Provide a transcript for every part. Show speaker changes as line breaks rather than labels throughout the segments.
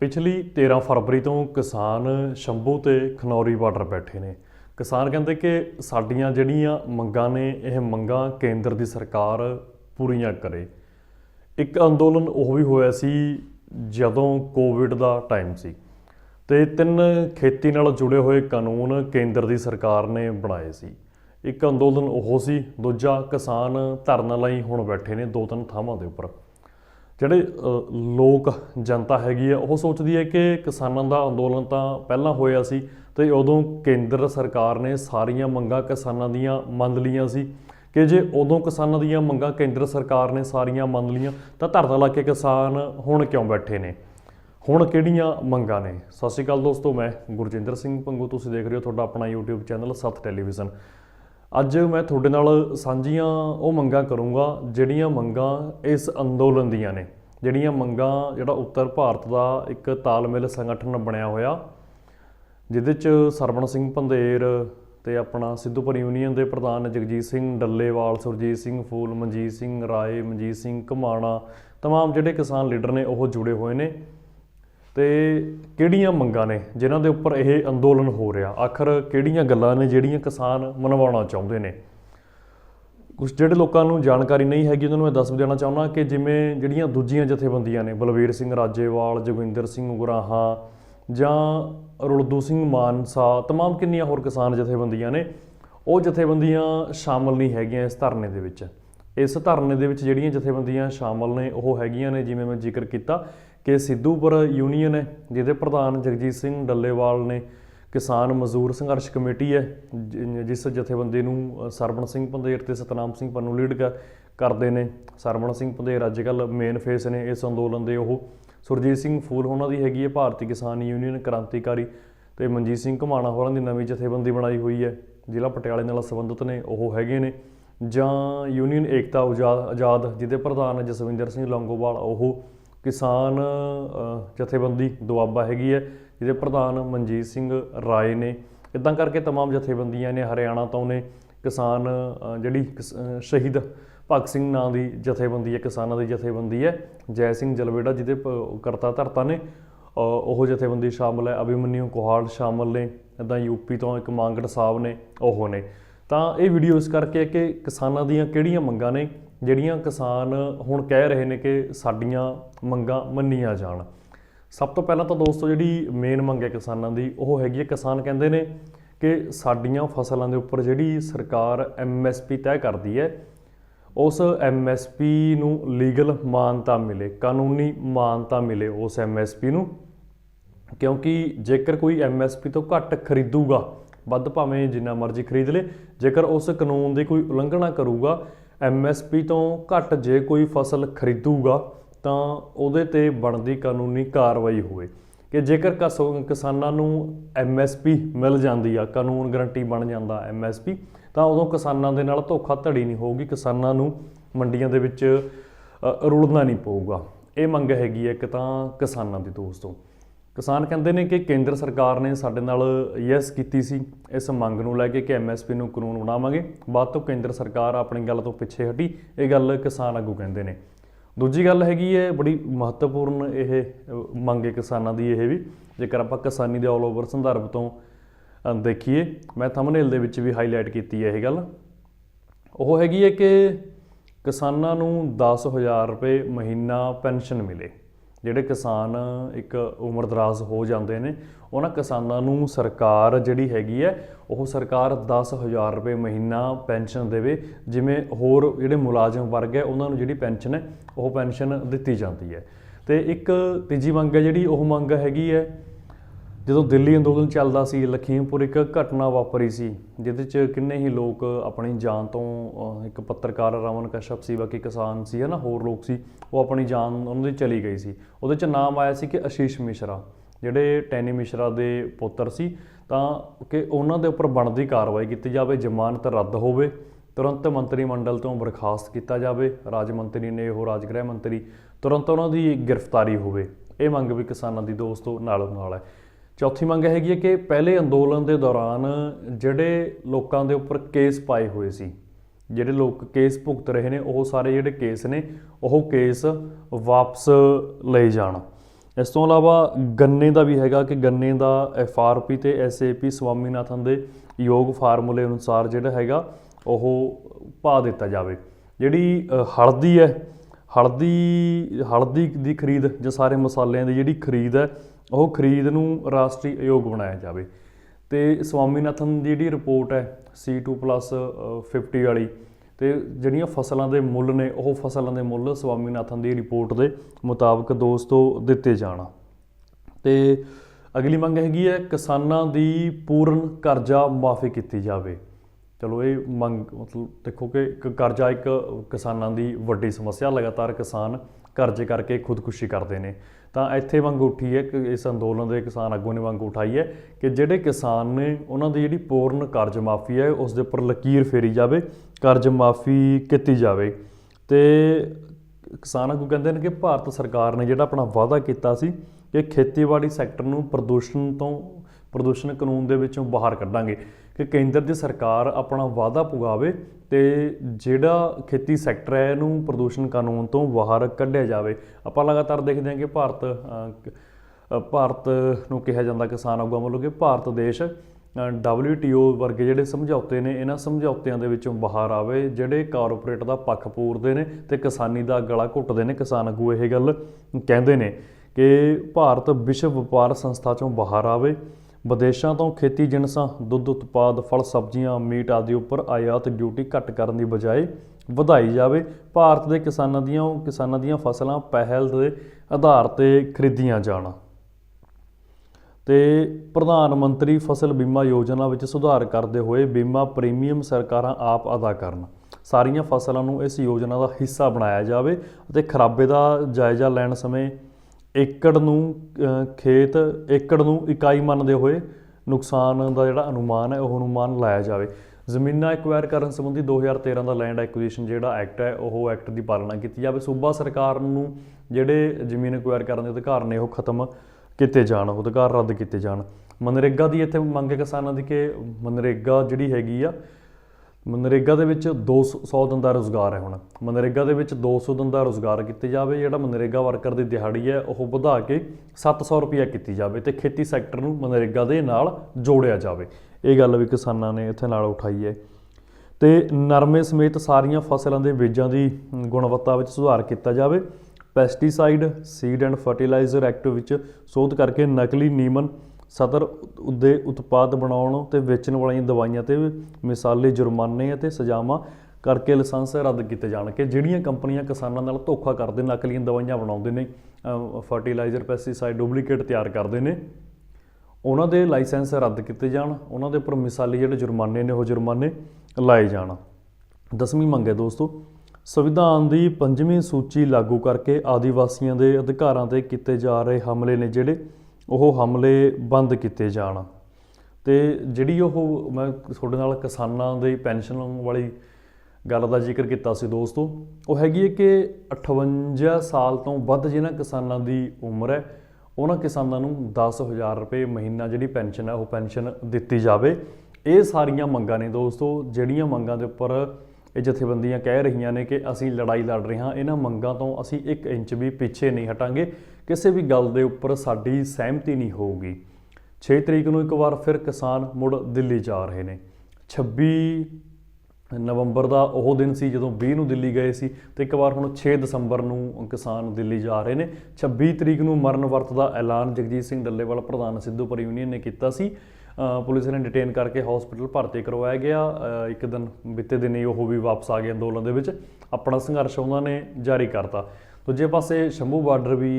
ਪਿਛਲੀ 13 ਫਰਵਰੀ ਤੋਂ ਕਿਸਾਨ ਸ਼ੰਭੂ ਤੇ ਖਨੌਰੀ ਬਾਰਡਰ ਬੈਠੇ ਨੇ। ਕਿਸਾਨ ਕਹਿੰਦੇ ਕਿ ਸਾਡੀਆਂ ਜਿਹੜੀਆਂ ਮੰਗਾਂ ਨੇ, ਇਹ ਮੰਗਾਂ ਕੇਂਦਰ ਦੀ ਸਰਕਾਰ ਪੂਰੀਆਂ ਕਰੇ। ਇੱਕ ਅੰਦੋਲਨ ਉਹ ਵੀ ਹੋਇਆ ਸੀ ਜਦੋਂ ਕੋਵਿਡ ਦਾ ਟਾਈਮ ਸੀ ਤੇ ਤਿੰਨ ਖੇਤੀ ਨਾਲ ਜੁੜੇ ਹੋਏ ਕਾਨੂੰਨ ਕੇਂਦਰ ਦੀ ਸਰਕਾਰ ਨੇ ਬਣਾਏ ਸੀ। ਇੱਕ ਅੰਦੋਲਨ ਉਹ ਸੀ, ਦੂਜਾ ਕਿਸਾਨ ਧਰਨਾ ਲਈ ਹੁਣ ਬੈਠੇ ਨੇ ਦੋ ਤਿੰਨ ਥਾਵਾਂ ਦੇ ਉੱਪਰ। ਜਿਹੜੇ ਲੋਕ, ਜਨਤਾ ਹੈਗੀ ਆ, ਉਹ ਸੋਚਦੀ ਹੈ ਕਿ ਕਿਸਾਨਾਂ ਦਾ ਅੰਦੋਲਨ ਤਾਂ ਪਹਿਲਾਂ ਹੋਇਆ ਸੀ ਤੇ ਉਦੋਂ ਕੇਂਦਰ ਸਰਕਾਰ ਨੇ ਸਾਰੀਆਂ ਮੰਗਾਂ ਕਿਸਾਨਾਂ ਦੀਆਂ ਮੰਨ ਲਈਆਂ ਸੀ ਕਿ ਜੇ ਉਦੋਂ ਕਿਸਾਨਾਂ ਦੀਆਂ ਮੰਗਾਂ ਕੇਂਦਰ ਸਰਕਾਰ ਨੇ ਸਾਰੀਆਂ ਮੰਨ ਲਈਆਂ, ਤਾਂ ਧਰਨਾ ਲਾ ਕੇ ਕਿਸਾਨ ਹੁਣ ਕਿਉਂ ਬੈਠੇ ਨੇ? ਹੁਣ ਕਿਹੜੀਆਂ ਮੰਗਾਂ ਨੇ? ਸਤਿ ਸ਼੍ਰੀ ਅਕਾਲ ਦੋਸਤੋ, ਮੈਂ ਗੁਰਜਿੰਦਰ ਸਿੰਘ ਪੰਗੂ, ਤੁਸੀਂ ਦੇਖ ਰਹੇ ਹੋ ਤੁਹਾਡਾ ਆਪਣਾ YouTube ਚੈਨਲ ਸੱਤ ਟੈਲੀਵਿਜ਼ਨ। ਅੱਜ ਮੈਂ ਤੁਹਾਡੇ ਨਾਲ ਸਾਂਝੀਆਂ ਉਹ ਮੰਗਾਂ ਕਰੂੰਗਾ ਜਿਹੜੀਆਂ ਮੰਗਾਂ ਇਸ ਅੰਦੋਲਨ ਦੀਆਂ ਨੇ ਜਿਹੜੀਆਂ ਮੰਗਾਂ ਜਿਹੜਾ ਉੱਤਰ ਭਾਰਤ ਦਾ ਇੱਕ ਤਾਲਮੇਲ ਸੰਗਠਨ ਬਣਿਆ ਹੋਇਆ ਜਿਹਦੇ ਚ ਸਰਵਣ ਸਿੰਘ ਪੰਧੇਰ ਤੇ ਆਪਣਾ ਸਿੱਧੂਪੁਰ ਯੂਨੀਅਨ ਦੇ ਪ੍ਰਧਾਨ ਜਗਜੀਤ ਸਿੰਘ ਡੱਲੇਵਾਲ ਸੁਰਜੀਤ ਸਿੰਘ ਫੂਲ ਮਨਜੀਤ ਸਿੰਘ ਰਾਏ ਮਨਜੀਤ ਸਿੰਘ ਘਮਾਣਾ तमाम ਜਿਹੜੇ ਕਿਸਾਨ ਲੀਡਰ ਨੇ ਉਹ ਜੁੜੇ ਹੋਏ ਨੇ ਤੇ ਕਿਹੜੀਆਂ ਮੰਗਾਂ ਨੇ ਜਿਨ੍ਹਾਂ ਦੇ ਉੱਪਰ ਇਹ ਅੰਦੋਲਨ ਹੋ ਰਿਹਾ ਆਖਰ ਕਿਹੜੀਆਂ ਗੱਲਾਂ ਨੇ ਜਿਹੜੀਆਂ ਕਿਸਾਨ ਮਨਵਾਉਣਾ ਚਾਹੁੰਦੇ ਨੇ ਕੁਝ ਜਿਹੜੇ ਲੋਕਾਂ ਨੂੰ ਜਾਣਕਾਰੀ ਨਹੀਂ ਹੈਗੀ ਉਹਨਾਂ ਨੂੰ ਮੈਂ ਦੱਸ ਦੇਣਾ ਚਾਹੁੰਦਾ ਕਿ ਜਿਵੇਂ ਜਿਹੜੀਆਂ ਦੂਜੀਆਂ ਜਥੇਬੰਦੀਆਂ ਨੇ ਬਲਵੀਰ ਸਿੰਘ ਰਾਜੇਵਾਲ ਜੋਗਿੰਦਰ ਸਿੰਘ ਗੁਰਾਹਾ ਜਾਂ ਰੁਲਦੂ ਸਿੰਘ ਮਾਨਸਾ तमाम ਕਿੰਨੀਆਂ ਹੋਰ ਕਿਸਾਨ ਜਥੇਬੰਦੀਆਂ ਨੇ ਉਹ ਜਥੇਬੰਦੀਆਂ ਸ਼ਾਮਲ ਨਹੀਂ ਹੈਗੀਆਂ ਇਸ ਧਰਨੇ ਦੇ ਵਿੱਚ ਇਸ ਧਰਨੇ ਦੇ ਵਿੱਚ ਜਿਹੜੀਆਂ ਜਥੇਬੰਦੀਆਂ ਸ਼ਾਮਲ ਨੇ ਉਹ ਹੈਗੀਆਂ ਨੇ ਜਿਵੇਂ ਮੈਂ ਜ਼ਿਕਰ ਕੀਤਾ ਕਿ ਸਿੱਧੂਪੁਰ ਯੂਨੀਅਨ ਹੈ ਜਿਹਦੇ ਪ੍ਰਧਾਨ ਜਗਜੀਤ ਸਿੰਘ ਡੱਲੇਵਾਲ ਨੇ ਕਿਸਾਨ ਮਜ਼ਦੂਰ ਸੰਘਰਸ਼ ਕਮੇਟੀ ਹੈ ਜਿ- ਜਿਸ ਜਥੇਬੰਦੀ ਨੂੰ ਅ, ਸਰਵਣ ਸਿੰਘ ਪੰਧੇਰ ਤੇ ਸਤਨਾਮ ਸਿੰਘ ਪੰਨੂ ਲੀਡ ਕਰ- ਕਰਦੇ ਨੇ। ਸਰਵਣ ਸਿੰਘ ਪੰਧੇਰ ਅੱਜ ਕੱਲ ਮੇਨ ਫੇਸ ਨੇ ਇਸ ਅੰਦੋਲਨ ਦੇ। ਉਹ ਸੁਰਜੀਤ ਸਿੰਘ ਫੂਲ ਉਹਨਾਂ ਦੀ ਹੈਗੀ ਹੈ ਭਾਰਤੀ ਕਿਸਾਨ ਯੂਨੀਅਨ ਕ੍ਰਾਂਤੀਕਾਰੀ ਤੇ ਮਨਜੀਤ ਸਿੰਘ ਘਮਾਣਾ ਹੋਰਾਂ ਦੀ ਨਵੀਂ ਜਥੇਬੰਦੀ ਬਣਾਈ ਹੋਈ ਹੈ। ਜ਼ਿਲ੍ਹਾ ਪਟਿਆਲੇ ਨਾਲ ਸੰਬੰਧਿਤ ਨੇ ਉਹ ਹੈਗੇ ਨੇ। ਜਾਂ ਯੂਨੀਅਨ ਏਕਤਾ ਆਜ਼ਾਦ ਆਜ਼ਾਦ ਜਿਹਦੇ ਪ੍ਰਧਾਨ ਜਸਵਿੰਦਰ ਸਿੰਘ ਲੌਂਗੋਵਾਲ ਉਹ ਕਿਸਾਨ ਅ, ਜਥੇਬੰਦੀ ਦੁਆਬਾ ਹੈਗੀ ਹੈ ਜਿਹਦੇ ਪ੍ਰਧਾਨ ਮਨਜੀਤ ਸਿੰਘ ਰਾਏ ਨੇ ਇਦਾਂ ਕਰਕੇ तमाम ਜਥੇਬੰਦੀਆਂ ਨੇ ਹਰਿਆਣਾ ਤੋਂ ਨੇ ਕਿਸਾਨ ਅ, ਜਿਹੜੀ ਕਿਸ- ਅ, ਸ਼ਹੀਦ ਭਗਤ ਸਿੰਘ ਨਾਂ ਦੀ ਜਥੇਬੰਦੀ ਹੈ ਕਿਸਾਨਾਂ ਦੀ ਜਥੇਬੰਦੀ ਹੈ ਜੈ ਸਿੰਘ ਜਲਵੇੜਾ ਜਿਹਦੇ ਪ- ਕਰਤਾ ਧਰਤਾ ਨੇ ਅ, ਉਹ ਜਥੇਬੰਦੀ ਸ਼ਾਮਲ ਹੈ ਅਭਿਮਨਿਊ ਕੋਹਾੜ ਸ਼ਾਮਲ ਨੇ ਇਦਾਂ ਯੂਪੀ ਤੋਂ ਇੱਕ ਮੰਗੜ ਸਾਹਿਬ ਨੇ ਉਹ ਨੇ ਤਾਂ ਇਹ ਵੀਡੀਓ ਇਸ ਕਰਕੇ ਹੈ ਕਿ ਕਿਸਾਨਾਂ ਦੀਆਂ ਕਿਹੜੀਆਂ ਮੰਗਾਂ ਨੇ ਜਿਹੜੀਆਂ ਕਿਸਾਨ ਹੁਣ ਕਹਿ ਰਹੇ ਨੇ ਕਿ ਸਾਡੀਆਂ ਮੰਗਾਂ ਮੰਨੀਆਂ ਜਾਣ। ਸਭ ਤੋਂ ਪਹਿਲਾਂ ਤਾਂ ਦੋਸਤੋ ਜਿਹੜੀ ਮੇਨ ਮੰਗ ਹੈ ਕਿਸਾਨਾਂ ਦੀ, ਉਹ ਹੈਗੀ ਹੈ, ਕਿਸਾਨ ਕਹਿੰਦੇ ਨੇ ਕਿ ਸਾਡੀਆਂ ਫਸਲਾਂ ਦੇ ਉੱਪਰ ਜਿਹੜੀ ਸਰਕਾਰ ਐਮਐਸਪੀ ਤੈਅ ਕਰਦੀ ਹੈ, ਉਸ ਐਮਐਸਪੀ ਨੂੰ ਲੀਗਲ ਮਾਨਤਾ ਮਿਲੇ, ਕਾਨੂੰਨੀ ਮਾਨਤਾ ਮਿਲੇ ਉਸ ਐਮਐਸਪੀ ਨੂੰ। ਕਿਉਂਕਿ ਜੇਕਰ ਕੋਈ ਐਮਐਸਪੀ ਤੋਂ ਘੱਟ ਖਰੀਦੂਗਾ, ਵੱਧ ਭਾਵੇਂ ਜਿੰਨਾ ਮਰਜ਼ੀ ਖਰੀਦ ਲੇ, ਜੇਕਰ ਉਸ ਕਾਨੂੰਨ ਦੀ ਕੋਈ ਉਲੰਘਣਾ ਕਰੂਗਾ ਐਮਐਸਪੀ ਤੋਂ ਘੱਟ ਜੇ ਕੋਈ ਫਸਲ ਖਰੀਦੂਗਾ, ਤਾਂ ਉਹਦੇ ਤੇ ਬਣਦੀ ਕਾਨੂੰਨੀ ਕਾਰਵਾਈ ਹੋਵੇ। ਕਿ ਜੇਕਰ ਕਸ- ਕਿਸਾਨਾਂ ਨੂੰ ਐਮਐਸਪੀ ਮਿਲ ਜਾਂਦੀ ਆ, ਕਾਨੂੰਨ ਗਰੰਟੀ ਬਣ ਜਾਂਦਾ ਐਮਐਸਪੀ ਤਾਂ ਉਦੋਂ ਕਿਸਾਨਾਂ ਦੇ ਨਾਲ ਧੋਖਾ ਧੜੀ ਨਹੀਂ ਹੋਊਗੀ, ਕਿਸਾਨਾਂ ਨੂੰ ਮੰਡੀਆਂ ਦੇ ਵਿੱਚ ਰੁਲਣਾ ਨਹੀਂ ਪਊਗਾ। ਇਹ ਮੰਗ ਹੈਗੀ ਹੈ ਇੱਕ ਤਾਂ ਕਿਸਾਨਾਂ ਦੀ ਦੋਸਤੋ। ਕਿਸਾਨ ਕਹਿੰਦੇ ਨੇ ਕਿ ਕੇਂਦਰ ਸਰਕਾਰ ਨੇ ਸਾਡੇ ਨਾਲ ਯੈਸ ਕੀਤੀ ਸੀ ਇਸ ਮੰਗ ਨੂੰ ਲੈ ਕੇ ਕਿ ਐਮਐਸਪੀ ਨੂੰ ਕਾਨੂੰਨ ਬਣਾਵਾਂਗੇ। ਬਾਅਦ ਤੋਂ ਕੇਂਦਰ ਸਰਕਾਰ ਆਪਣੀ ਗੱਲ ਤੋਂ ਪਿੱਛੇ ਹਟੀ ਇਹ ਗੱਲ ਕਿਸਾਨ ਆਗੂ ਕਹਿੰਦੇ ਨੇ। ਦੂਜੀ ਗੱਲ ਹੈਗੀ ਹੈ ਬੜੀ ਮਹੱਤਵਪੂਰਨ ਇਹ ਅ, ਮੰਗ ਹੈ ਕਿਸਾਨਾਂ ਦੀ ਇਹ ਵੀ। ਜੇਕਰ ਆਪਾਂ ਕਿਸਾਨੀ ਦੇ ਆਲ ਓਵਰ ਸੰਦਰਭ ਤੋਂ ਦੇਖੀਏ ਮੈਂ ਥੰਬਨੇਲ ਦੇ ਵਿੱਚ ਵੀ ਹਾਈਲਾਈਟ ਕੀਤੀ ਹੈ ਇਹ ਗੱਲ। ਉਹ ਹੈਗੀ ਹੈ ਕਿ ਕਿਸਾਨਾਂ ਨੂੰ 10000 ਰੁਪਏ ਮਹੀਨਾ ਪੈਨਸ਼ਨ ਮਿਲੇ। ਜਿਹੜੇ ਕਿਸਾਨ ਇੱਕ ਉਮਰ ਦਰਾਜ਼ ਹੋ ਜਾਂਦੇ ਨੇ, ਉਹਨਾਂ ਕਿਸਾਨਾਂ ਨੂੰ ਸਰਕਾਰ ਜਿਹੜੀ ਹੈਗੀ ਹੈ, ਉਹ ਸਰਕਾਰ 10000 ਰੁਪਏ ਮਹੀਨਾ ਪੈਨਸ਼ਨ ਦੇਵੇ, ਜਿਵੇਂ ਹੋਰ ਜਿਹੜੇ ਮੁਲਾਜ਼ਮ ਵਰਗ ਹੈ, ਉਹਨਾਂ ਨੂੰ ਜਿਹੜੀ ਪੈਨਸ਼ਨ ਹੈ, ਉਹ ਪੈਨਸ਼ਨ ਦਿੱਤੀ ਜਾਂਦੀ ਹੈ। ਤੇ ਇੱਕ ਤੀਜੀ ਮੰਗ ਹੈ ਜਿਹੜੀ, ਉਹ ਮੰਗ ਹੈਗੀ ਹੈ ਜਦੋਂ ਦਿੱਲੀ ਅੰਦੋਲਨ ਚੱਲਦਾ ਸੀ, ਲਖੀਮਪੁਰ ਇੱਕ ਘਟਨਾ ਵਾਪਰੀ ਸੀ, ਜਿਹਦੇ 'ਚ ਕਿੰਨੇ ਹੀ ਲੋਕ ਆਪਣੀ ਜਾਨ ਤੋਂ ਇੱਕ ਪੱਤਰਕਾਰ ਰਮਨ ਕਸ਼ਪ ਸੀ, ਬਾਕੀ ਕਿਸਾਨ ਸੀ ਹੈ ਨਾ ਹੋਰ ਲੋਕ ਸੀ, ਉਹ ਆਪਣੀ ਜਾਨ ਉਹਨਾਂ ਦੀ ਚਲੀ ਗਈ ਸੀ। ਉਹਦੇ 'ਚ ਨਾਮ ਆਇਆ ਸੀ ਕਿ ਆਸ਼ੀਸ਼ ਮਿਸ਼ਰਾ, ਜਿਹੜੇ ਟੈਨੀ ਮਿਸ਼ਰਾ ਦੇ ਪੁੱਤਰ ਸੀ। ਤਾਂ ਕਿ ਉਹਨਾਂ ਦੇ ਉੱਪਰ ਬਣਦੀ ਕਾਰਵਾਈ ਕੀਤੀ ਜਾਵੇ, ਜ਼ਮਾਨਤ ਰੱਦ ਹੋਵੇ, ਤੁਰੰਤ ਮੰਤਰੀ ਮੰਡਲ ਤੋਂ ਬਰਖਾਸਤ ਕੀਤਾ ਜਾਵੇ, ਰਾਜ ਮੰਤਰੀ ਨੇ ਉਹ ਰਾਜ ਗ੍ਰਹਿ ਮੰਤਰੀ, ਤੁਰੰਤ ਉਹਨਾਂ ਦੀ ਗ੍ਰਿਫਤਾਰੀ ਹੋਵੇ। ਇਹ ਮੰਗ ਵੀ ਕਿਸਾਨਾਂ ਦੀ ਦੋਸਤੋ ਨਾਲੋਂ ਨਾਲ ਹੈ। ਚੌਥੀ ਮੰਗ ਹੈਗੀ ਹੈ ਕਿ ਪਹਿਲੇ ਅੰਦੋਲਨ ਦੇ ਦੌਰਾਨ ਜਿਹੜੇ ਲੋਕਾਂ ਦੇ ਉੱਪਰ ਕੇਸ ਪਾਏ ਹੋਏ ਸੀ, ਜਿਹੜੇ ਲੋਕ ਕੇਸ ਭੁਗਤ ਰਹੇ ਨੇ, ਉਹ ਸਾਰੇ ਜਿਹੜੇ ਕੇਸ ਨੇ, ਉਹ ਕੇਸ ਵਾਪਸ ਲਏ ਜਾਣ। ਇਸ ਤੋਂ ਇਲਾਵਾ ਗੰਨੇ ਦਾ ਵੀ ਹੈਗਾ ਕਿ ਗੰਨੇ ਦਾ ਐਫਆਰਪੀ ਤੇ ਐਸਏਪੀ ਸਵਾਮੀਨਾਥਨ ਦੇ ਯੋਗ ਫਾਰਮੂਲੇ ਅਨੁਸਾਰ ਜਿਹੜਾ ਹੈਗਾ, ਉਹ ਪਾ ਦਿੱਤਾ ਜਾਵੇ। ਜਿਹੜੀ ਹਲਦੀ ਹੈ, ਹਲਦੀ ਹਲਦੀ ਦੀ ਖਰੀਦ ਜਾਂ ਸਾਰੇ ਮਸਾਲਿਆਂ ਦੀ ਜਿਹੜੀ ਖਰੀਦ ਹੈ ਉਹ ਖਰੀਦ ਨੂੰ ਰਾਸ਼ਟਰੀ ਆਯੋਗ ਬਣਾਇਆ ਜਾਵੇ। ਤੇ ਸਵਾਮੀਨਾਥਨ ਦੀ ਜਿਹੜੀ ਰਿਪੋਰਟ ਹੈ C2+ 50 ਵਾਲੀ, ਤੇ ਜਿਹੜੀਆਂ ਫਸਲਾਂ ਦੇ ਮੁੱਲ ਨੇ, ਉਹ ਫਸਲਾਂ ਦੇ ਮੁੱਲ ਸਵਾਮੀਨਾਥਨ ਦੀ ਰਿਪੋਰਟ ਦੇ ਮੁਤਾਬਕ ਦੋਸਤੋ ਦਿੱਤੇ ਜਾਣ। ਤੇ ਅਗਲੀ ਮੰਗ ਹੈਗੀ ਹੈ ਕਿਸਾਨਾਂ ਦੀ ਪੂਰਨ ਕਰਜ਼ਾ ਮਾਫੀ ਕੀਤੀ ਜਾਵੇ। ਚਲੋ ਇਹ ਮੰਗ, ਮਤਲਬ ਦੇਖੋ ਕਿ ਇੱਕ ਕਰਜ਼ਾ ਇੱਕ ਕਿਸਾਨਾਂ ਦੀ ਵੱਡੀ ਸਮੱਸਿਆ, ਲਗਾਤਾਰ ਕਿਸਾਨ ਕਰਜ਼ੇ ਕਰਕੇ ਖੁਦਕੁਸ਼ੀ ਕਰਦੇ ਨੇ। ਤਾਂ ਇੱਥੇ ਮੰਗ ਉੱਠੀ ਹੈ ਕਿ ਇਸ ਅੰਦੋਲਨ ਦੇ ਕਿਸਾਨ ਆਗੂ ਨੇ ਮੰਗ ਉਠਾਈ ਹੈ ਕਿ ਜਿਹੜੇ ਕਿਸਾਨ ਨੇ ਉਹਨਾਂ ਦੀ ਜਿਹੜੀ ਪੂਰਨ ਕਰਜ਼ ਮਾਫੀ ਹੈ, ਉਸ ਦੇ ਉੱਪਰ ਲਕੀਰ ਫੇਰੀ ਜਾਵੇ, ਕਰਜ਼ ਮਾਫੀ ਕੀਤੀ ਜਾਵੇ। ਤੇ ਕਿਸਾਨ ਆਗੂ ਕਹਿੰਦੇ ਨੇ ਕਿ ਭਾਰਤ ਸਰਕਾਰ ਨੇ ਜਿਹੜਾ ਆਪਣਾ ਵਾਅਦਾ ਕੀਤਾ ਸੀ ਕਿ ਖੇਤੀਬਾੜੀ ਸੈਕਟਰ ਨੂੰ ਪ੍ਰਦੂਸ਼ਣ ਤੋਂ, ਪ੍ਰਦੂਸ਼ਣ ਕਾਨੂੰਨ ਦੇ ਵਿੱਚੋਂ ਬਾਹਰ ਕੱਢਾਂਗੇ। ਕਿ ਕੇਂਦਰ ਦੀ ਸਰਕਾਰ ਆਪਣਾ ਵਾਅਦਾ ਪੁਗਾਵੇ ਤੇ ਜਿਹੜਾ ਖੇਤੀ ਸੈਕਟਰ ਹੈ ਇਹਨੂੰ ਪ੍ਰਦੂਸ਼ਣ ਕਾਨੂੰਨ ਤੋਂ ਬਾਹਰ ਕੱਢਿਆ ਜਾਵੇ। ਆਪਾਂ ਲਗਾਤਾਰ ਦੇਖਦੇ ਹਾਂ ਕਿ ਭਾਰਤ ਭਾਰਤ ਨੂੰ ਕਿਹਾ ਜਾਂਦਾ ਕਿਸਾਨ ਆਗੂਆਂ ਵੱਲੋਂ ਕਿ ਭਾਰਤ ਦੇਸ਼ WTO ਵਰਗੇ ਜਿਹੜੇ ਸਮਝੌਤੇ ਨੇ, ਇਹਨਾਂ ਸਮਝੌਤਿਆਂ ਦੇ ਵਿੱਚੋਂ ਬਾਹਰ ਆਵੇ, ਜਿਹੜੇ ਕਾਰਪੋਰੇਟ ਦਾ ਪੱਖ ਪੂਰਦੇ ਨੇ ਤੇ ਕਿਸਾਨੀ ਦਾ ਗਲਾ ਘੁੱਟਦੇ ਨੇ, ਕਿਸਾਨ ਆਗੂ ਇਹ ਗੱਲ ਕਹਿੰਦੇ ਨੇ ਕਿ ਭਾਰਤ ਵਿਸ਼ਵ ਵਪਾਰ ਸੰਸਥਾ ਚੋਂ ਬਾਹਰ ਆਵੇ। ਵਿਦੇਸ਼ਾਂ ਤੋਂ ਖੇਤੀ ਜਿਣਸਾਂ, ਦੁੱਧ ਉਤਪਾਦ, ਫਲ, ਸਬਜ਼ੀਆਂ, ਮੀਟ ਆਦਿ ਉੱਪਰ ਆਯਾਤ ਡਿਊਟੀ ਘੱਟ ਕਰਨ ਦੀ ਬਜਾਏ ਵਧਾਈ ਜਾਵੇ, ਭਾਰਤ ਦੇ ਕਿਸਾਨਾਂ ਦੀਆਂ ਕਿਸਾਨਾਂ ਦੀਆਂ ਫਸਲਾਂ ਪਹਿਲ ਦੇ ਆਧਾਰ ਤੇ ਖਰੀਦੀਆਂ ਜਾਣ। ਤੇ ਪ੍ਰਧਾਨ ਮੰਤਰੀ ਫਸਲ ਬੀਮਾ ਯੋਜਨਾ ਵਿੱਚ ਸੁਧਾਰ ਕਰਦੇ ਹੋਏ ਬੀਮਾ ਪ੍ਰੀਮੀਅਮ ਸਰਕਾਰਾਂ ਆਪ ਅਦਾ ਕਰਨ। ਸਾਰੀਆਂ ਫਸਲਾਂ ਨੂੰ ਇਸ ਯੋਜਨਾ ਦਾ ਹਿੱਸਾ ਬਣਾਇਆ ਜਾਵੇ ਅਤੇ ਖਰਾਬੇ ਦਾ ਜਾਇਜ਼ਾ ਲੈਣ ਸਮੇਂ ਏਕੜ ਨੂੰ ਖੇਤ ਏਕੜ ਨੂੰ ਇਕਾਈ ਮੰਨਦੇ ਹੋਏ ਨੁਕਸਾਨ ਦਾ ਜਿਹੜਾ ਅਨੁਮਾਨ ਹੈ, ਉਹ ਅਨੁਮਾਨ ਲਾਇਆ ਜਾਵੇ। ਜ਼ਮੀਨਾਂ ਐਕਵਾਇਰ ਕਰਨ ਸੰਬੰਧੀ 2013 ਦਾ ਲੈਂਡ ਐਕੁਜੀਸ਼ਨ ਜਿਹੜਾ ਐਕਟ ਹੈ, ਉਹ ਐਕਟ ਦੀ ਪਾਲਣਾ ਕੀਤੀ ਜਾਵੇ। ਸੂਬਾ ਸਰਕਾਰ ਨੂੰ ਜਿਹੜੇ ਜ਼ਮੀਨ ਐਕਵਾਇਰ ਕਰਨ ਦੇ ਅਧਿਕਾਰ ਨੇ, ਉਹ ਖਤਮ ਕੀਤੇ ਜਾਣ ਉਹ ਅਧਿਕਾਰ ਰੱਦ ਕੀਤੇ ਜਾਣ। ਮਨਰੇਗਾ ਦੀ ਇੱਥੇ ਮੰਗ ਹੈ ਕਿਸਾਨਾਂ ਦੀ ਕਿ ਮਨਰੇਗਾ ਜਿਹੜੀ ਹੈਗੀ ਆ ਮਨਰੇਗਾ ਦੇ ਵਿੱਚ 200 ਦਿਨ ਦਾ ਰੋਜ਼ਗਾਰ ਹੈ ਹੁਣ। ਮਨਰੇਗਾ ਦੇ ਵਿੱਚ 200 ਦਿਨ ਦਾ ਰੋਜ਼ਗਾਰ ਕੀਤੇ ਜਾਵੇ, ਜਿਹੜਾ ਮਨਰੇਗਾ ਵਰਕਰ ਦੀ ਦਿਹਾੜੀ ਹੈ, ਉਹ ਵਧਾ ਕੇ 700 ਰੁਪਇਆ ਕੀਤੀ ਜਾਵੇ ਤੇ ਖੇਤੀ ਸੈਕਟਰ ਨੂੰ ਮਨਰੇਗਾ ਦੇ ਨਾਲ ਜੋੜਿਆ ਜਾਵੇ। ਇਹ ਗੱਲ ਵੀ ਕਿਸਾਨਾਂ ਨੇ ਇੱਥੇ ਨਾਲ ਉਠਾਈ ਹੈ। ਤੇ ਨਰਮੇ ਸਮੇਤ ਸਾਰੀਆਂ ਫਸਲਾਂ ਦੇ ਬੀਜਾਂ ਦੀ ਗੁਣਵੱਤਾ ਵਿੱਚ ਸੁਧਾਰ ਕੀਤਾ ਜਾਵੇ। Pesticide, seed and fertilizer act ਵਿੱਚ ਸੋਧ ਕਰਕੇ ਨਕਲੀ ਨੀਮਨ ਸਦਰ ਦੇ ਉਤਪਾਦ ਬਣਾਉਣ ਤੇ ਵੇਚਣ ਵਾਲੀਆਂ ਦਵਾਈਆਂ ਤੇ ਮਿਸਾਲੇ ਜੁਰਮਾਨੇ ਅਤੇ ਸਜ਼ਾਵਾਂ ਕਰਕੇ ਲਾਇਸੈਂਸ ਰੱਦ ਕੀਤੇ ਜਾਣ ਕਿ ਜਿਹੜੀਆਂ ਕੰਪਨੀਆਂ ਕਿਸਾਨਾਂ ਨਾਲ ਧੋਖਾ ਕਰਦੇ, ਨਕਲੀਆਂ ਦਵਾਈਆਂ ਬਣਾਉਂਦੇ ਨੇ ਫਰਟੀਲਾਈਜ਼ਰ, ਪੈਸਟੀਸਾਈਡ, ਡੁਪਲੀਕੇਟ ਤਿਆਰ ਕਰਦੇ ਨੇ, ਉਹਨਾਂ ਦੇ ਲਾਇਸੈਂਸ ਰੱਦ ਕੀਤੇ ਜਾਣ, ਉਹਨਾਂ ਦੇ ਉੱਪਰ ਮਿਸਾਲੀ ਜਿਹੜੇ ਜੁਰਮਾਨੇ ਨੇ, ਉਹ ਜੁਰਮਾਨੇ ਲਾਏ ਜਾਣ। ਦਸਵੀਂ ਮੰਗ ਹੈ ਦੋਸਤੋ, ਸੰਵਿਧਾਨ ਦੀ ਪੰਜਵੀਂ ਸੂਚੀ ਲਾਗੂ ਕਰਕੇ ਆਦੀਵਾਸੀਆਂ ਦੇ ਅਧਿਕਾਰਾਂ ਤੇ ਕੀਤੇ ਜਾ ਰਹੇ ਹਮਲੇ ਨੇ ਜਿਹੜੇ ਉਹ ਹਮਲੇ ਬੰਦ ਕੀਤੇ ਜਾਣ। ਤੇ ਜਿਹੜੀ ਉਹ ਮੈਂ ਤੁਹਾਡੇ ਨਾਲ ਕਿਸਾਨਾਂ ਦੀ ਪੈਨਸ਼ਨ ਵਾਲੀ ਗੱਲ ਦਾ ਜ਼ਿਕਰ ਕੀਤਾ ਸੀ ਦੋਸਤੋ, ਉਹ ਹੈਗੀ ਹੈ ਕਿ 58 ਸਾਲ ਤੋਂ ਵੱਧ ਜਿਹਨਾਂ ਕਿਸਾਨਾਂ ਦੀ ਉਮਰ ਹੈ, ਉਹਨਾਂ ਕਿਸਾਨਾਂ ਨੂੰ 10000 ਰੁਪਏ ਮਹੀਨਾ ਜਿਹੜੀ ਪੈਨਸ਼ਨ ਹੈ, ਉਹ ਪੈਨਸ਼ਨ ਦਿੱਤੀ ਜਾਵੇ। ਇਹ ਸਾਰੀਆਂ ਮੰਗਾਂ ਨੇ ਦੋਸਤੋ, ਜਿਹੜੀਆਂ ਮੰਗਾਂ ਦੇ ਉੱਪਰ ਇਹ ਜਥੇਬੰਦੀਆਂ ਕਹਿ ਰਹੀਆਂ ਨੇ ਕਿ ਅਸੀਂ ਲੜਾਈ ਲੜ ਰਹੇ ਹਾਂ, ਇਹਨਾਂ ਮੰਗਾਂ ਤੋਂ ਅਸੀਂ 1 ਇੰਚ ਵੀ ਪਿੱਛੇ ਨਹੀਂ ਹਟਾਂਗੇ। ਕਿਸੇ ਵੀ ਗੱਲ ਦੇ ਉੱਪਰ ਸਾਡੀ ਸਹਿਮਤੀ ਨਹੀਂ ਹੋਊਗੀ। 6 ਤਰੀਕ ਨੂੰ ਇੱਕ ਵਾਰ ਫਿਰ ਕਿਸਾਨ ਮੁੜ ਦਿੱਲੀ ਜਾ ਰਹੇ ਨੇ। 26 ਨਵੰਬਰ ਦਾ ਉਹ ਦਿਨ ਸੀ ਜਦੋਂ 20 ਨੂੰ ਦਿੱਲੀ ਗਏ ਸੀ ਤੇ ਇੱਕ ਵਾਰ ਹੁਣ 6 ਦਸੰਬਰ ਨੂੰ ਕਿਸਾਨ ਦਿੱਲੀ ਜਾ ਰਹੇ ਨੇ। 26 ਤਰੀਕ ਨੂੰ ਮਰਨ ਵਰਤ ਦਾ ਐਲਾਨ ਜਗਜੀਤ ਸਿੰਘ ਡੱਲੇਵਾਲ ਪ੍ਰਧਾਨ ਸਿੱਧੂਪੁਰ ਯੂਨੀਅਨ ਨੇ ਕੀਤਾ ਸੀ। ਪੁਲਿਸ ਨੇ ਡਿਟੇਨ ਕਰਕੇ ਹਸਪੀਟਲ ਭਰਤੀ ਕਰਵਾਇਆ ਗਿਆ। ਇੱਕ ਦਿਨ ਬੀਤੇ ਦਿਨ ਹੀ ਉਹ ਵੀ ਵਾਪਸ ਆ ਗਏ ਅੰਦੋਲਨ ਦੇ ਵਿੱਚ। ਆਪਣਾ ਸੰਘਰਸ਼ ਉਹਨਾਂ ਨੇ ਜਾਰੀ ਕਰਤਾ। ਦੂਜੇ ਪਾਸੇ ਸ਼ੰਭੂ ਬਾਰਡਰ ਵੀ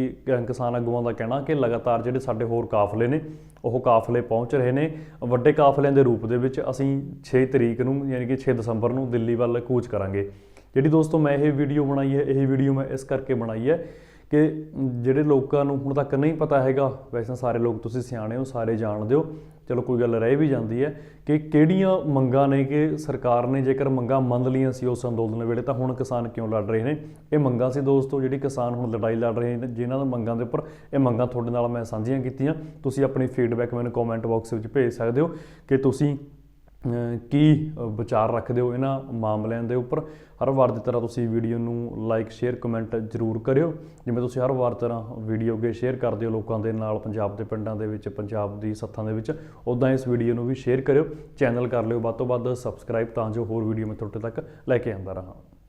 ਕਿਸਾਨ ਆਗੂਆਂ ਦਾ ਕਹਿਣਾ ਕਿ ਲਗਾਤਾਰ ਜਿਹੜੇ ਸਾਡੇ ਹੋਰ ਕਾਫਲੇ ਨੇ, ਉਹ ਕਾਫਲੇ ਪਹੁੰਚ ਰਹੇ ਨੇ। ਵੱਡੇ ਕਾਫਲਿਆਂ ਦੇ ਰੂਪ ਦੇ ਵਿੱਚ ਅਸੀਂ 6 ਤਰੀਕ ਨੂੰ, ਯਾਨੀ ਕਿ 6 ਦਸੰਬਰ ਨੂੰ ਦਿੱਲੀ ਵੱਲ ਕੂਚ ਕਰਾਂਗੇ। ਜਿਹੜੀ ਦੋਸਤੋ, ਮੈਂ ਇਹ ਵੀਡੀਓ ਬਣਾਈ ਹੈ, ਇਹ ਵੀਡੀਓ ਮੈਂ ਇਸ ਕਰਕੇ ਬਣਾਈ ਹੈ ਕਿ ਜਿਹੜੇ ਲੋਕਾਂ ਨੂੰ ਹੁਣ ਤੱਕ ਨਹੀਂ ਪਤਾ ਹੈਗਾ, ਵੈਸੇ ਸਾਰੇ ਲੋਕ ਤੁਸੀਂ ਸਿਆਣੇ ਹੋ, ਸਾਰੇ ਜਾਣਦੇ ਹੋ, ਚਲੋ ਕੋਈ ਗੱਲ ਰਹਿ ਵੀ ਜਾਂਦੀ ਹੈ ਕਿ ਕਿਹੜੀਆਂ ਮੰਗਾਂ ਨੇ ਕਿ ਸਰਕਾਰ ਨੇ ਜੇਕਰ ਮੰਗਾਂ ਮੰਨ ਲਈਆਂ ਸੀ ਉਸ ਅੰਦੋਲਨ ਵੇਲੇ, ਤਾਂ ਹੁਣ ਕਿਸਾਨ ਕਿਉਂ ਲੜ ਰਹੇ ਨੇ? ਇਹ ਮੰਗਾਂ ਸੀ ਦੋਸਤੋ, ਜਿਹੜੀ ਕਿਸਾਨ ਹੁਣ ਲੜਾਈ ਲੜ ਰਹੇ ਨੇ, ਜਿਨ੍ਹਾਂ ਦੇ ਮੰਗਾਂ ਦੇ ਉੱਪਰ ਇਹ ਮੰਗਾਂ ਤੁਹਾਡੇ ਨਾਲ ਮੈਂ ਸਾਂਝੀਆਂ ਕੀਤੀਆਂ। ਤੁਸੀਂ ਆਪਣੀ ਫੀਡਬੈਕ ਮੈਨੂੰ ਕਮੈਂਟ ਬਾਕਸ ਵਿੱਚ ਭੇਜ ਸਕਦੇ ਹੋ ਕਿ ਤੁਸੀਂ ਕੀ ਵਿਚਾਰ ਰੱਖਦੇ ਹੋ ਇਹਨਾਂ ਮਾਮਲਿਆਂ ਦੇ ਉੱਪਰ? ਹਰ ਵਾਰ ਦੀ ਤਰ੍ਹਾਂ ਤੁਸੀਂ ਵੀਡੀਓ ਨੂੰ ਲਾਈਕ ਸ਼ੇਅਰ ਕਮੈਂਟ ਜ਼ਰੂਰ ਕਰਿਓ। ਜਿਵੇਂ ਤੁਸੀਂ ਹਰ ਵਾਰ ਤਰ੍ਹਾਂ ਵੀਡੀਓ ਅੱਗੇ ਸ਼ੇਅਰ ਕਰਦੇ ਹੋ ਲੋਕਾਂ ਦੇ ਨਾਲ, ਪੰਜਾਬ ਦੇ ਪਿੰਡਾਂ ਦੇ ਵਿੱਚ, ਪੰਜਾਬ ਦੀ ਸੱਥਾਂ ਦੇ ਵਿੱਚ ਉਦਾਂ ਇਸ ਵੀਡੀਓ ਨੂੰ ਵੀ ਸ਼ੇਅਰ ਕਰਿਓ। ਚੈਨਲ ਕਰ ਲਿਓ ਵੱਧ ਤੋਂ ਵੱਧ ਸਬਸਕ੍ਰਾਈਬ ਤਾਂ ਜੋ ਹੋਰ ਵੀਡੀਓ ਮੈਂ ਤੁਹਾਡੇ ਤੱਕ ਲੈ ਕੇ ਆਉਂਦਾ ਰਹਾਂ।